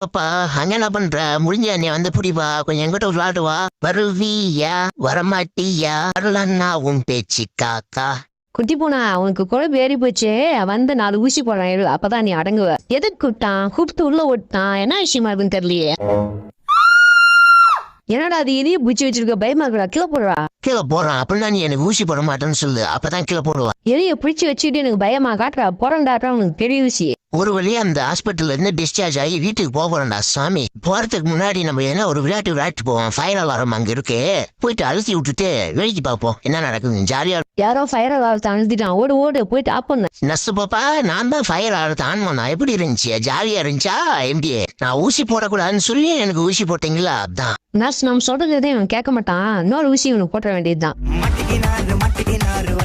அப்பா அங்க என்ன பண்ற? முடிஞ்ச நீ வந்து புடிவா கொஞ்சம் எங்கிட்ட விளையாடு வா. வருவியா? வரமாட்டியா? வரலன்னா உன் பேச்சு காக்கா. குட்டி போனா உனக்கு குழம்பு ஏறி போச்சு. வந்து நாலு ஊசி போடுறேன். அப்பதான் நீ அடங்குவ. எதுக்கு கூப்பிட்டான்? கூப்பிட்டு உள்ள விட்டான் என்ன விஷயமா இருக்குன்னு தெரியலையே. என்னடா அது இதையும் பிடிச்சி வச்சிருக்க பயமா இருக்கா கீழே போடுறா. கீழே போறான் அப்படின்னா நீ எனக்கு ஊசி போட மாட்டேன்னு சொல்லு. அப்பதான் கீழே போடுவா. எதைய பிடிச்சி வச்சுட்டு எனக்கு பயமா காட்டுறா. போறேன்டாட்டா உனக்கு பெரிய ஊசி ஒரு வழியா அந்த ஹாஸ்பிட்டல்ல இருந்து டிஸ்சார்ஜ் ஆகி வீட்டுக்கு போக போறேன்டா சாமி. போறதுக்கு முன்னாடி நம்ம என்ன ஒரு விளையாட்டு விளையாட்டு போவோம். ஃபயர் அலாரம் அங்க இருக்கு. போயிட்டு அழுத்தி விட்டுட்டு வேடிக்கை பார்ப்போம். என்ன நடக்குது ஜாலியா யாரோ ஃபயர் அலாரத்தை அழுத்திட்டான் ஓடு ஓடு போயிட்டு ஆப் பண்ண. நஸ்து பாப்பா நான் தான் ஃபயர் அலாரத்தை ஆன் பண்ணா எப்படி இருந்துச்சு? ஜாலியா இருந்துச்சா? எப்படி? நான் ஊசி போடக்கூடாதுன்னு சொல்லி எனக்கு ஊசி போட்டீங்களா? அதான். நர்ஸ் நம்ம சொல்றது எதையும் இவன் கேட்க மாட்டான். இன்னொரு ஊசி இவனுக்கு போட்ட வேண்டியதுதான். மட்டிக்கினாரு மட்டிக்கினாரு.